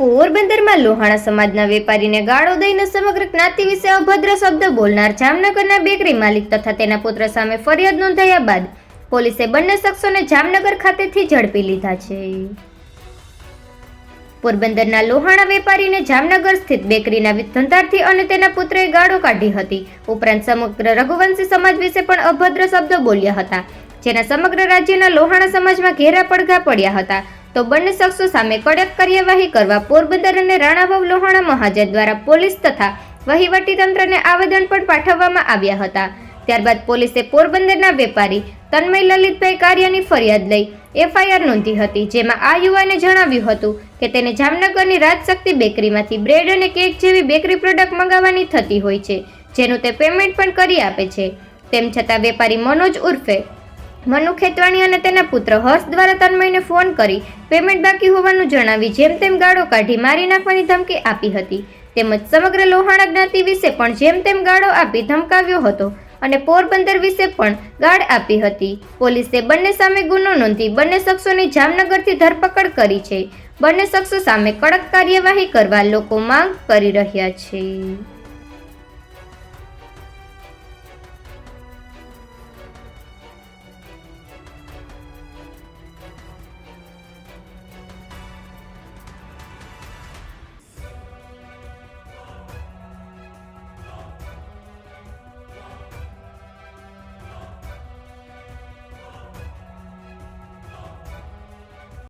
પોરબંદરમાં લોહાણા સમાજના વેપારીને ગાળો દઈને સમગ્ર જ્ઞાતિ વિશે અભદ્ર શબ્દ બોલનાર જામનગરના બેકરી માલિક તથા તેના પુત્ર સામે ફરિયાદ નોંધાયા બાદ પોલીસે બંને શખ્સોને જામનગર ખાતેથી ઝડપી લીધા છે. પોરબંદરના લોહાણા વેપારીને જામનગર સ્થિત બેકરીના ધંધાર્થી અને તેના પુત્રએ ગાળો કાઢી હતી. ઉપરાંત સમગ્ર રઘુવંશી સમાજ વિશે પણ અભદ્ર શબ્દો બોલ્યા હતા, જેના સમગ્ર રાજ્યના લોહાણા સમાજમાં ઘેરા પડઘા પડ્યા હતા. તો બંને શખ્સો સામે કડક કાર્યવાહી કરવા પોરબંદર અને રાણાભાવ લોહાણા મહાજન દ્વારા પોલીસ તથા વહીવટી તંત્રને આવેદન પણ પાઠવવામાં આવ્યા હતા. ત્યારબાદ પોલીસે પોરબંદરના વેપારી તન્મય લલિતભાઈ કાર્યની ફરિયાદ લઈ એફઆઈઆર નોંધી હતી, જેમાં આ યુવાને જણાવ્યું હતું કે તેને જામનગરની રાજશક્તિ બેકરીમાંથી બ્રેડ અને કેક જેવી બેકરી પ્રોડક્ટ મંગાવવાની થતી હોય છે, જેનું તે પેમેન્ટ પણ કરી આપે છે. તેમ છતાં વેપારી મનોજ ઉર્ફે મનુ ખેતવાણી અને તેના પુત્ર હર્ષ દ્વારા તન્મયને ફોન કરી પેમેન્ટ બાકી હોવાનું જણાવી જેમ તેમ ગાળો કાઢી મારી નાખવાની ધમકી આપી હતી. તેમજ સમગ્ર લોહાણા જ્ઞાતિ વિશે પણ જેમ તેમ ગાળો આપી ધમકાવ્યો હતો અને પોરબંદર વિશે પણ ગાળ આપી હતી. પોલીસે બંને સામે ગુનો નોંધી બંને શખ્સોની જામનગરથી ધરપકડ કરી છે. બંને શખ્સો સામે કડક કાર્યવાહી કરવા લોકો માંગ કરી રહ્યા છે.